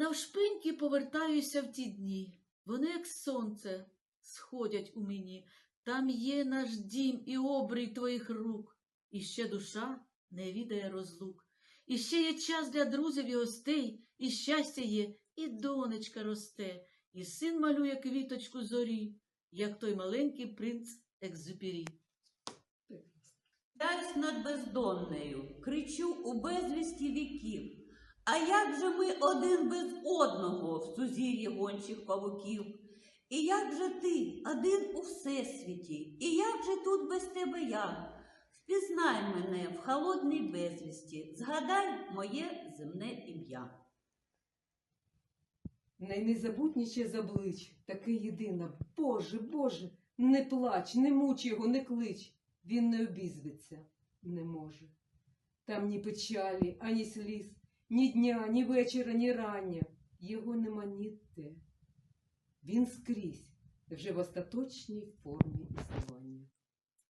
Навшпиньки повертаюся в ті дні. Вони, як сонце, сходять у мені. Там є наш дім і обрій твоїх рук. І ще душа не відає розлук. І ще є час для друзів і гостей, і щастя є, і донечка росте, і син малює квіточку зорі, як той маленький принц Екзюпері. Дась над бездоннею, кричу у безвісті віків. А як же ми один без одного в сузір'ї гончих павуків? І як же ти один у всесвіті, і як же тут без тебе я? Впізнай мене в холодній безвісті, згадай моє земне ім'я. Найнезабутніше з облич, таке єдина. Боже, Боже, не плач, не муч його, не клич. Він не обізветься, не може. Там ні печалі, ані сліз, ні дня, ні вечора, ні рання. Його нема ніде. Він скрізь, вже в остаточній формі існування.